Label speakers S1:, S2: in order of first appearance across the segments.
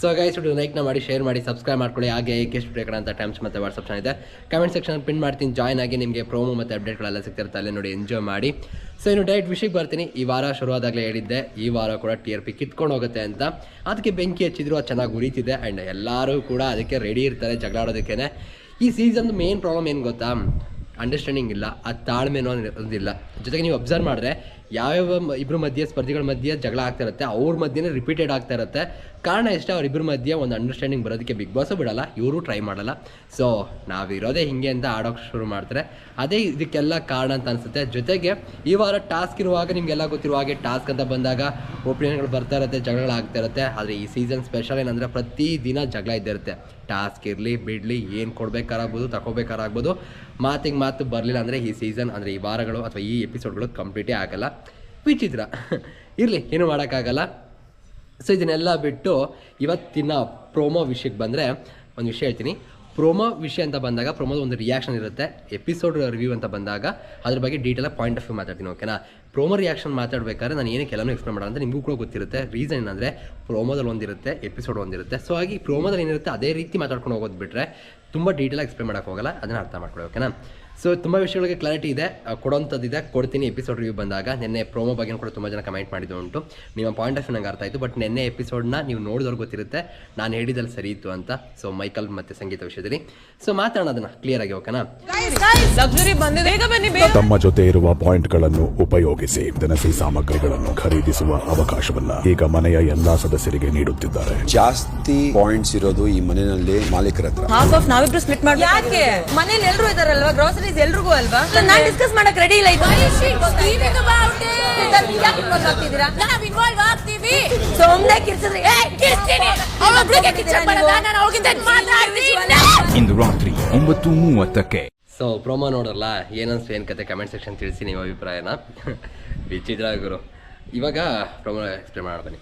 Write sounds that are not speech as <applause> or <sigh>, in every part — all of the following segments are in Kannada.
S1: ಸೊ ಗೈಸ್ ವಿಡಿಯೋ ಲೈಕ್ನ ಮಾಡಿ ಶೇರ್ ಮಾಡಿ ಸಬ್ಸ್ಕ್ರೈಬ್ ಮಾಡ್ಕೊಳ್ಳಿ. ಹಾಗೆ ಏಕೆ ಸ್ಟುಡಿಯೋ ಕಡೆ ಅಂತ ಟೈಮ್ಸ್ ಮತ್ತು ವಾಟ್ಸಪ್ ಚಾನಲ್ ಇದೆ. ಕಮೆಂಟ್ ಸೆಕ್ಷನ್ ಪಿನ್ ಮಾಡ್ತೀನಿ. ಜಾಯ್ನ್ ಆಗಿ ನಿಮಗೆ ಪ್ರೋಮೋ ಮತ್ತು ಅಪ್ಡೇಟ್ಗಳೆಲ್ಲ ಸಿಗ್ತಿರುತ್ತೆ. ಅಲ್ಲೇ ನೋಡಿ ಎಂಜಾಯ್ ಮಾಡಿ. ಸೊ ಇನ್ನು ಡೈರೆಕ್ಟ್ ವಿಷಯಕ್ಕೆ ಬರ್ತೀನಿ. ಈ ವಾರ ಶುರುವಾದಾಗಲೇ ಹೇಳಿದ್ದೆ. ಈ ವಾರ ಕೂಡ ಟಿ ಆರ್ ಪಿ ಕಿತ್ಕೊಂಡು ಹೋಗುತ್ತೆ ಅಂತ. ಅದಕ್ಕೆ ಬೆಂಕಿ ಹಚ್ಚಿದ್ರು, ಅದು ಚೆನ್ನಾಗಿ ಉರಿತಿದೆ. ಆ್ಯಂಡ್ ಎಲ್ಲರೂ ಕೂಡ ಅದಕ್ಕೆ ರೆಡಿ ಇರ್ತಾರೆ ಜಗಳ ಆಡೋದಕ್ಕೇ ಈ ಸೀಸನ್ದು ಮೇನ್ ಪ್ರಾಬ್ಲಮ್ ಏನು ಗೊತ್ತಾ? ಅಂಡರ್ಸ್ಟ್ಯಾಂಡಿಂಗ್ ಇಲ್ಲ. ಆ ತಾಳ್ಮೆನೋ ಅನ್ನೋದಿಲ್ಲ. ಜೊತೆಗೆ ನೀವು ಅಬ್ಸರ್ವ್ ಮಾಡಿದ್ರೆ ಯಾವ್ಯಾವ ಇಬ್ಬರ ಮಧ್ಯೆ ಸ್ಪರ್ಧಿಗಳ ಮಧ್ಯೆ ಜಗಳ ಆಗ್ತಾ ಇರುತ್ತೆ, ಅವ್ರ ಮಧ್ಯೆನೇ ರಿಪೀಟೆಡ್ ಆಗ್ತಾ ಇರುತ್ತೆ. ಕಾರಣ ಇಷ್ಟೇ ಅವರಿಬ್ಬರ ಮಧ್ಯೆ ಒಂದು ಅಂಡರ್ಸ್ಟ್ಯಾಂಡಿಂಗ್ ಬರೋದಕ್ಕೆ ಬಿಗ್ ಬಾಸು ಬಿಡಲ್ಲ, ಇವರು ಟ್ರೈ ಮಾಡಲ್ಲ. ಸೊ ನಾವಿರೋದೇ ಹಿಂಗೆ ಅಂತ ಆಡೋಕೆ ಶುರು ಮಾಡ್ತಾರೆ. ಅದೇ ಇದಕ್ಕೆಲ್ಲ ಕಾರಣ ಅಂತ ಅನಿಸುತ್ತೆ. ಜೊತೆಗೆ ಈ ವಾರ ಟಾಸ್ಕ್ ಇರುವಾಗ ನಿಮಗೆಲ್ಲ ಗೊತ್ತಿರುವ ಹಾಗೆ ಟಾಸ್ಕ್ ಅಂತ ಬಂದಾಗ ಒಪಿನಿಯನ್ಗಳು ಬರ್ತಾ ಇರುತ್ತೆ ಜಗಳಾಗ್ತಾ ಇರುತ್ತೆ. ಆದರೆ ಈ ಸೀಸನ್ ಸ್ಪೆಷಲ್ ಏನಂದರೆ ಪ್ರತಿ ದಿನ ಜಗಳ ಇದ್ದಿರುತ್ತೆ ಟಾಸ್ಕ್ ಇರಲಿ, ಬಿಡಲಿ, ಏನು ಕೊಡಬೇಕಾರಾಗ್ಬೋದು ತಗೋಬೇಕಾರಾಗ್ಬೋದು ಮಾತಿಗೆ ಮಾತು ಬರಲಿಲ್ಲ ಅಂದರೆ ಈ ಸೀಸನ್ ಅಂದರೆ ಈ ವಾರಗಳು ಅಥವಾ ಈ ಎಪಿಸೋಡ್ಗಳು ಕಂಪ್ಲೀಟೇ ಆಗಲ್ಲ. ವಿಚಿತ್ರ ಇರಲಿ, ಏನು ಮಾಡೋಕ್ಕಾಗಲ್ಲ. ಸೊ ಇದನ್ನೆಲ್ಲ ಬಿಟ್ಟು ಇವತ್ತಿನ ಪ್ರೋಮೋ ವಿಷಯಕ್ಕೆ ಬಂದರೆ ಒಂದು ವಿಷಯ ಹೇಳ್ತೀನಿ. ಪ್ರೋಮೋ ವಿಷಯ ಅಂತ ಬಂದಾಗ ಪ್ರೋಮೋದ ಒಂದು ರಿಯಾಕ್ಷನ್ ಇರುತ್ತೆ. ಎಪಿಸೋಡ್ ರಿವ್ಯೂ ಅಂತ ಬಂದಾಗ ಅದ್ರ ಬಗ್ಗೆ ಡೀಟೇಲಾಗಿ ಪಾಯಿಂಟ್ ಆಫ್ ವ್ಯೂ ಮಾತಾಡ್ತೀನಿ ಓಕೆನಾ ಪ್ರೋಮೋ ರಿಯಾಕ್ಷನ್ ಮಾತಾಡಬೇಕಾದ್ರೆ ನಾನು ಏನಕ್ಕೆ ಎಲ್ಲನೂ ಎಕ್ಸ್ಪ್ಲೇನ್ ಮಾಡೋಣ ಅಂತ ನಿಮಗೂ ಕೂಡ ಗೊತ್ತಿರುತ್ತೆ. ರೀಸನ್ ಏನಂದರೆ ಪ್ರೋಮೋದಲ್ಲಿ ಒಂದಿರುತ್ತೆ ಎಪಿಸೋಡ್ ಒಂದಿರುತ್ತೆ. ಸೊ ಹಾಗೆ ಪ್ರೋಮೋದಲ್ಲಿ ಏನಿರುತ್ತೆ, ಅದೇ ರೀತಿ ಮಾತಾಡ್ಕೊಂಡು ಹೋಗೋದು ಬಿಟ್ಟರೆ ತುಂಬ ಡೀಟೇಲಾಗಿ ಎಕ್ಸ್ಪ್ಲೇನ್ ಮಾಡೋಕ್ಕೆ ಹೋಗಲ್ಲ. ಅದನ್ನು ಅರ್ಥ ಮಾಡ್ಕೊಳ್ಳಿ ಓಕೆನಾ ಸೊ ತುಂಬ ವಿಷಯಗಳಿಗೆ ಕ್ಲಾರಿಟಿ ಇದೆ. ಕೊಡೋಂಥದ್ದಿದೆ ಕೊಡ್ತೀನಿ ಎಪಿಸೋಡ್ ರಿವ್ಯೂ ಬಂದಾಗ. ನಿನ್ನೆ ಪ್ರೋಮೋ ಬಗ್ಗೆ ಕೂಡ ತುಂಬ ಜನ ಕಮೆಂಟ್ ಮಾಡಿದ್ದು ಉಂಟು. ನಿಮ್ಮ ಪಾಯಿಂಟ್ ಆಫ್ ವ್ಯೂ ನಂಗೆ ಅರ್ಥ ಆಯಿತು. ಬಟ್ ನಿನ್ನೆ ಎಪಿಸೋಡ್ನ ನೀವು ನೋಡಿದವ್ರಿಗೆ ಗೊತ್ತಿರುತ್ತೆ. ನಾನು ಹೇಳಿದಲ್ಲಿ ಸರಿ ಇತ್ತು ಅಂತ. ಸೊ ಮೈಕಲ್ ಮತ್ತು ಸಂಗೀತ ವಿಷಯದಲ್ಲಿ. ಸೊ ಮಾತಾಡೋಣ ಅದನ್ನು. ಕ್ಲಿಯರಾಗಿ ಓಕೆನಾ
S2: ತಮ್ಮ ಜೊತೆ ಇರುವ ಪಾಯಿಂಟ್ಗಳನ್ನು ಉಪಯೋಗಿಸಿ ದಿನಸಿ ಸಾಮಗ್ರಿಗಳನ್ನು ಖರೀದಿಸುವ ಅವಕಾಶವನ್ನ ಈಗ ಮನೆಯ ಎಲ್ಲಾ ಸದಸ್ಯರಿಗೆ ನೀಡುತ್ತಿದ್ದಾರೆ.
S3: ಜಾಸ್ತಿ ಪಾಯಿಂಟ್ಸ್ ಇರೋದು ಈ ಮನೆಯಲ್ಲಿ ಮಾಲೀಕರ ಹತ್ರ.
S4: ಹಾಫ್ ಆಫ್ ನಾವಿಬ್ರು ಸ್ಪ್ಲಿಟ್ ಮಾಡಿ ಯಾಕೆ? ಮನೇಲಿ ಎಲ್ಲರೂ ಇದಾರಲ್ವಾ? ಗ್ರೋಸರೀಸ್ ಎಲ್ರಿಗೂ ಅಲ್ವಾ ನಾನು ಡಿಸ್ಕಸ್ ಮಾಡಕ್ ರೆಡಿ ಇಲ್ಲ ಸುಮ್ನೆ ಕಿರ್ಸಿದ್ರಿ
S5: ಇಂದು ರಾತ್ರಿ ಒಂಬತ್ತು ಮೂವತ್ತಕ್ಕೆ.
S1: ಸೊ ಪ್ರೋಮೋ ನೋಡಲ್ಲ ಏನನ್ಸ್ತು ಏನು ಕತೆ ಕಮೆಂಟ್ ಸೆಕ್ಷನ್ ತಿಳಿಸಿ ನಿಮ್ಮ ಅಭಿಪ್ರಾಯನ? <laughs> ವಿಚಿತ್ರ ಗುರು. ಇವಾಗ ಪ್ರೋಮೋ ಎಕ್ಸ್ಪ್ಲೇನ್ ಮಾಡೋಣ ಬನ್ನಿ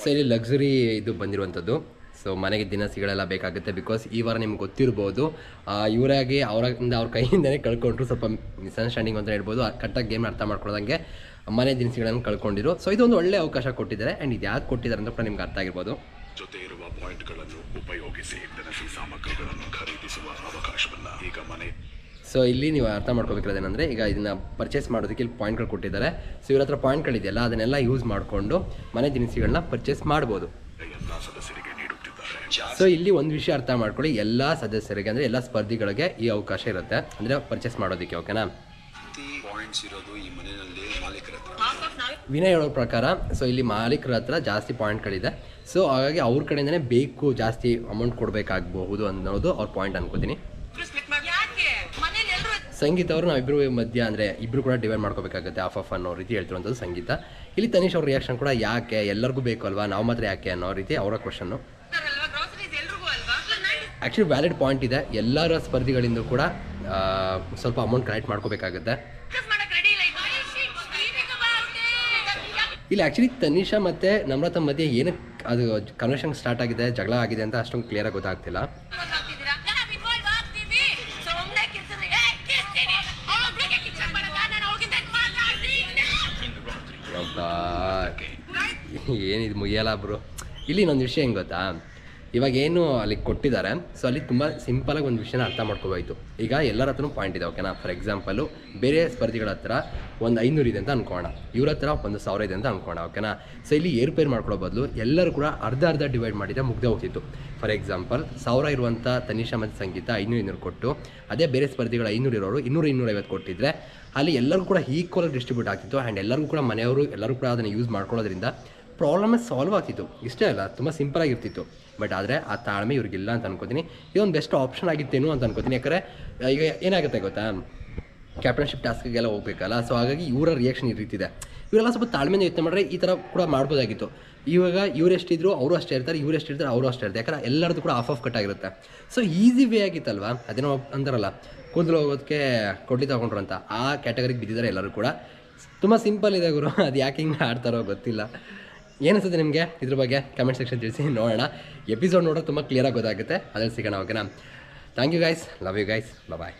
S1: ಸೊ ಇಲ್ಲಿ ಲಕ್ಸುರಿ ಇದು ಬಂದಿರುವಂಥದ್ದು. ಸೊ ಮನೆಗೆ ದಿನಸಿಗಳೆಲ್ಲ ಬೇಕಾಗುತ್ತೆ ಬಿಕಾಸ್ ಈ ವಾರ ನಿಮ್ಗೆ ಗೊತ್ತಿರ್ಬೋದು. ಆ, ಇವರಾಗಿ ಅವರಿಂದ ಅವ್ರ ಕೈಯಿಂದನೇ ಕಳ್ಕೊಂಡ್ರು. ಸ್ವಲ್ಪ ಮಿಸ್ಅಂಡರ್ಸ್ಟ್ಯಾಂಡಿಂಗ್ ಅಂತ ಹೇಳ್ಬೋದು. ಕರೆಕ್ಟಾಗಿ ಗೇಮ್ ಅರ್ಥ ಮಾಡ್ಕೊಳ್ಳೋದಂಗೆ ಮನೆ ದಿನಸಿಗಳನ್ನು ಕಳ್ಕೊಂಡಿರು. ಸೊ ಇದೊಂದು ಒಳ್ಳೆ ಅವಕಾಶ ಕೊಟ್ಟಿದ್ದಾರೆ. ಆ್ಯಂಡ್ ಇದು ಯಾಕೆ ಕೊಟ್ಟಿದ್ದಾರೆ ಅಂತ ಕೂಡ ನಿಮ್ಗೆ ಅರ್ಥ ಆಗಿರ್ಬೋದು.
S2: ಜೊತೆ ಇರುವ ಪಾಯಿಂಟ್ಗಳನ್ನು ಉಪಯೋಗಿಸಿ ದಿನಸಿ ಸಾಮಗ್ರಿಗಳನ್ನು ಖರೀದಿಸುವ ಅವಕಾಶವನ್ನ ಈಗ ಮನೆ
S1: ಸೊ ಇಲ್ಲಿ ನೀವು ಅರ್ಥ ಏನಂದರೆ ಈಗ ಇದನ್ನ ಪರ್ಚೇಸ್ ಮಾಡೋದಕ್ಕೆ ಇಲ್ಲಿ ಪಾಯಿಂಟ್ಗಳು ಕೊಟ್ಟಿದ್ದಾರೆ. ಸೊ ಇವ್ರ ಹತ್ರ ಪಾಯಿಂಟ್ಗಳಿದೆಯಲ್ಲ ಅದನ್ನೆಲ್ಲ ಯೂಸ್ ಮಾಡಿಕೊಂಡು ಮನೆ ದಿನಸಿಗಳನ್ನ ಪರ್ಚೇಸ್ ಮಾಡ್ಬೋದು.
S2: ಎಲ್ಲಾ ಸದಸ್ಯರಿಗೆ ನೀಡುತ್ತಿದ್ದಾರೆ
S1: ಸೊ ಇಲ್ಲಿ ಒಂದು ವಿಷಯ ಅರ್ಥ ಮಾಡ್ಕೊಳ್ಳಿ. ಎಲ್ಲ ಸದಸ್ಯರಿಗೆ ಅಂದರೆ ಎಲ್ಲ ಸ್ಪರ್ಧಿಗಳಿಗೆ ಈ ಅವಕಾಶ ಇರುತ್ತೆ. ಅಂದರೆ ಪರ್ಚೇಸ್ ಮಾಡೋದಕ್ಕೆ ಓಕೆನಾ
S3: ಪಾಯಿಂಟ್ಸ್ ಇರೋದು ಈ ಮನೆಯಲ್ಲಿ ಮಾಲೀಕರ ಹತ್ರ.
S1: ವಿನಯ್ ಹೇಳೋ ಪ್ರಕಾರ ಸೊ ಇಲ್ಲಿ ಮಾಲೀಕರ ಹತ್ರ ಜಾಸ್ತಿ ಪಾಯಿಂಟ್ಗಳಿದೆ ಸೊ ಹಾಗಾಗಿ ಅವ್ರ ಕಡೆಯಿಂದನೇ ಬೇಕು ಜಾಸ್ತಿ ಅಮೌಂಟ್ ಕೊಡಬೇಕಾಗಬಹುದು ಅನ್ನೋದು ಅವ್ರ ಪಾಯಿಂಟ್ ಅನ್ಕೋತೀನಿ. ಸಂಗೀತ ಅವರು ನಾವಿಬ್ಬರು ಮಧ್ಯ ಅಂದರೆ ಇಬ್ಬರು ಕೂಡ ಡಿವೈಡ್ ಮಾಡ್ಕೋಬೇಕಾಗುತ್ತೆ. ಆಫ್ ಆಫ್ ಅನ್ನೋ ರೀತಿ ಹೇಳ್ತಿರೋಂಥದ್ದು ಸಂಗೀತ. ಇಲ್ಲಿ ತನಿಷ್ ಅವ್ರ ರಿಯಾಕ್ಷನ್ ಕೂಡ ಯಾಕೆ? ಎಲ್ಲರಿಗೂ ಬೇಕು ಅಲ್ವಾ? ನಾವು ಮಾತ್ರ ಯಾಕೆ ಅನ್ನೋ ರೀತಿ ಅವರ ಕ್ವಶನ್ನು ಆ್ಯಕ್ಚುಲಿ ವ್ಯಾಲಿಡ್ ಪಾಯಿಂಟ್ ಇದೆ. ಎಲ್ಲರ ಸ್ಪರ್ಧಿಗಳಿಂದ ಕೂಡ ಸ್ವಲ್ಪ ಅಮೌಂಟ್ ಕಲೆಕ್ಟ್ ಮಾಡ್ಕೋಬೇಕಾಗುತ್ತೆ. ಇಲ್ಲಿ ಆ್ಯಕ್ಚುಲಿ ತನಿಷಾ ಮತ್ತು ನಮ್ರತ ಮಧ್ಯೆ ಏನಕ್ಕೆ ಅದು ಕನ್ವರ್ಷನ್ ಸ್ಟಾರ್ಟ್ ಆಗಿದೆ, ಜಗಳ ಆಗಿದೆ ಅಂತ ಅಷ್ಟೊಂದು ಕ್ಲಿಯರಾಗಿ ಗೊತ್ತಾಗ್ತಿಲ್ಲ. ಏನಿದು ಮುಗಿಯಲ್ಲ ಬ್ರೋ. ಇಲ್ಲಿ ಇನ್ನೊಂದು ವಿಷಯ ಹೆಂಗೆ ಗೊತ್ತಾ? ಇವಾಗ ಏನು ಅಲ್ಲಿ ಕೊಟ್ಟಿದ್ದಾರೆ? ಸೊ ಅಲ್ಲಿ ತುಂಬ ಸಿಂಪಲಾಗಿ ಒಂದು ವಿಷಯನ ಅರ್ಥ ಮಾಡ್ಕೋಬೇಕು ಈಗ ಎಲ್ಲರ ಹತ್ರನೂ ಪಾಯಿಂಟ್ ಇದೆ ಓಕೆನಾ ಫಾರ್ ಎಕ್ಸಾಂಪಲು ಬೇರೆ ಸ್ಪರ್ಧಿಗಳ ಹತ್ರ ಒಂದು ಐನೂರು ಇದೆ ಅಂತ ಅನ್ಕೋಣ ಇವ್ರ ಹತ್ರ ಒಂದು ಸಾವಿರ ಇದೆ ಅಂತ ಅನ್ಕೋಣ ಓಕೆನಾ ಸೊ ಇಲ್ಲಿ ಏರ್ಪೇರ್ ಮಾಡ್ಕೊಳ್ಳೋ ಬದಲು ಎಲ್ಲರೂ ಕೂಡ ಅರ್ಧ ಅರ್ಧ ಡಿವೈಡ್ ಮಾಡಿದ್ರೆ ಮುಗ್ದೇ ಹೋಗ್ತಿತ್ತು. ಫಾರ್ ಎಕ್ಸಾಂಪಲ್ ಸಾವಿರ ಇರುವಂಥ ತನಿಷಾ ಮತ್ತು ಸಂಗೀತ ಐನೂರು ಇನ್ನೂರು ಕೊಟ್ಟು, ಅದೇ ಬೇರೆ ಸ್ಪರ್ಧಿಗಳು ಐನೂರು ಇರೋರು ಇನ್ನೂರು ಇನ್ನೂರೈವತ್ತು ಕೊಟ್ಟಿದ್ರೆ, ಅಲ್ಲಿ ಎಲ್ಲರೂ ಕೂಡ ಈಕ್ವಲ್ ಡಿಸ್ಟ್ರಿಬ್ಯೂಟ್ ಆಗ್ತಿತ್ತು. ಆ್ಯಂಡ್ ಎಲ್ಲರಿಗೂ ಕೂಡ ಮನೆಯವರು ಎಲ್ಲರೂ ಕೂಡ ಅದನ್ನು ಯೂಸ್ ಮಾಡ್ಕೊಳ್ಳೋದ್ರಿಂದ ಪ್ರಾಬ್ಲಮ್ ಸಾಲ್ವ್ ಆಗ್ತಿತ್ತು. ಇಷ್ಟೇ ಅಲ್ಲ, ತುಂಬ ಸಿಂಪಲ್ ಆಗಿರ್ತಿತ್ತು. ಬಟ್ ಆದರೆ ಆ ತಾಳ್ಮೆ ಇವ್ರಿಗಿಲ್ಲ ಅಂತ ಅನ್ಕೋತೀನಿ. ಇದೊಂದು ಬೆಸ್ಟ್ ಆಪ್ಷನ್ ಆಗಿತ್ತೇನು ಅಂತ ಅನ್ಕೋತೀನಿ. ಯಾಕಂದರೆ ಈಗ ಏನಾಗುತ್ತೆ ಗೊತ್ತಾ? ಕ್ಯಾಪ್ಟನ್ಶಿಪ್ ಟಾಸ್ಕ್ಗೆಲ್ಲ ಹೋಗ್ಬೇಕಲ್ಲ ಸೊ ಹಾಗಾಗಿ ಇವರ ರಿಯಾಕ್ಷನ್ ಈ ರೀತಿ ಇದೆ ಇವರೆಲ್ಲ ಸ್ವಲ್ಪ ತಾಳ್ಮೆಯಿಂದ ಯೋಚನೆ ಮಾಡಿದ್ರೆ ಈ ಥರ ಕೂಡ ಮಾಡ್ಬೋದಾಗಿತ್ತು. ಇವಾಗ ಇವ್ರು ಎಷ್ಟಿದ್ರು, ಅವರು ಅಷ್ಟೇ ಇರ್ತಾರೆ, ಇವ್ರು ಎಷ್ಟಿರ್ತಾರೆ, ಅವರು ಅಷ್ಟೇ ಇರ್ತಾರೆ. ಯಾಕಂದ್ರೆ ಎಲ್ಲರದ್ದು ಕೂಡ ಆಫ್ ಆಫ್ ಕಟ್ ಆಗಿರುತ್ತೆ. ಸೊ ಈಸಿ ವೇ ಆಗಿತ್ತಲ್ವ? ಅದೇನೋ ಅಂತಾರಲ್ಲ, ಕೂದಲು ಹೋಗೋದಕ್ಕೆ ಕೊಡ್ಲಿ ತಗೊಂಡ್ರು ಅಂತ. ಆ ಕ್ಯಾಟಗರಿಗೆ ಬಿದ್ದಿದ್ದಾರೆ ಎಲ್ಲರೂ ಕೂಡ. ತುಂಬ ಸಿಂಪಲ್ ಇದೆ ಗುರು. <laughs> ಅದು ಯಾಕೆ ಹಿಂಗೆ ಆಡ್ತಾರೋ ಗೊತ್ತಿಲ್ಲ. ಏನಿಸುತ್ತೆ ನಿಮಗೆ? ಇದ್ರ ಬಗ್ಗೆ ಕಮೆಂಟ್ ಸೆಕ್ಷನ್ ತಿಳಿಸಿ, ನೋಡೋಣ. ಎಪಿಸೋಡ್ ನೋಡೋದು ತುಂಬ ಕ್ಲಿಯರಾಗಿ ಗೊತ್ತಾಗುತ್ತೆ. ಅದ್ರಲ್ಲಿ ಸಿಗೋಣ ಓಕೆನಾ thank you guys love you guys bye